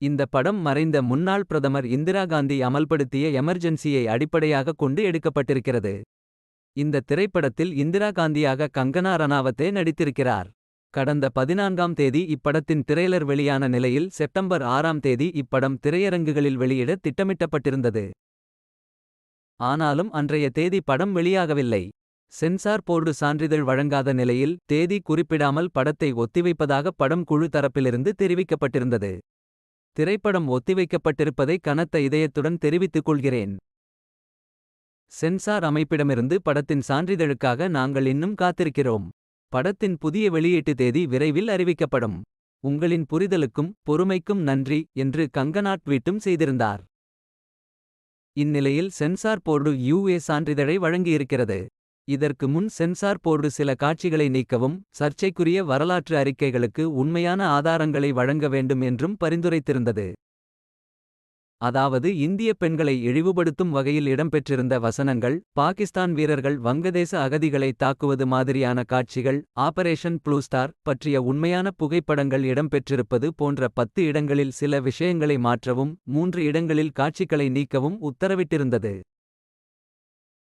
இந்த படம் மறைந்த முன்னாள் பிரதமர் இந்திரா காந்தி அமல்படுத்திய எமர்ஜென்சியை அடிப்படையாகக் கொண்டு எடுக்கப்பட்டிருக்கிறது. இந்த திரைப்படத்தில் இந்திரா காந்தியாக கங்கனா ரணாவத்தே நடித்திருக்கிறார். கடந்த பதினான்காம் தேதி இப்படத்தின் திரையலர் வெளியான நிலையில் செப்டம்பர் ஆறாம் தேதி இப்படம் திரையரங்குகளில் வெளியிட திட்டமிட்டப்பட்டிருந்தது. ஆனாலும் அன்றைய தேதி படம் வெளியாகவில்லை. சென்சார் போர்டு சான்றிதழ் வழங்காத நிலையில் தேதி குறிப்பிடாமல் படத்தை ஒத்திவைப்பதாக படம் குழு தரப்பிலிருந்து தெரிவிக்கப்பட்டிருந்தது. திரைப்படம் ஒத்திவைக்கப்பட்டிருப்பதை கனத்த இதயத்துடன் தெரிவித்துக் கொள்கிறேன். சென்சார் அமைப்பிடமிருந்து படத்தின் சான்றிதழுக்காக நாங்கள் இன்னும் காத்திருக்கிறோம். படத்தின் புதிய வெளியீட்டு தேதி விரைவில் அறிவிக்கப்படும். உங்களின் புரிதலுக்கும் பொறுமைக்கும் நன்றி என்று கங்கனா ட்வீட்டும் செய்திருந்தார். இந்நிலையில் சென்சார் போர்டு யுஏ சான்றிதழை வழங்கியிருக்கிறது. இதற்கு முன் சென்சார் போர்டு சில காட்சிகளை நீக்கவும். சர்ச்சைக்குரிய வரலாற்று அறிக்கைகளுக்கு உண்மையான ஆதாரங்களை வழங்க வேண்டும் என்றும் பரிந்துரைத்திருந்தது. அதாவது இந்திய பெண்களை இழிவுபடுத்தும் வகையில் இடம்பெற்றிருந்த வசனங்கள். பாகிஸ்தான் வீரர்கள் வங்கதேச அகதிகளை தாக்குவது மாதிரியான காட்சிகள். ஆபரேஷன் ப்ளூஸ்டார் பற்றிய உண்மையான புகைப்படங்கள் இடம்பெற்றிருப்பது போன்ற பத்து இடங்களில் சில விஷயங்களை மாற்றவும். மூன்று இடங்களில் காட்சிகளை நீக்கவும் உத்தரவிட்டிருந்தது.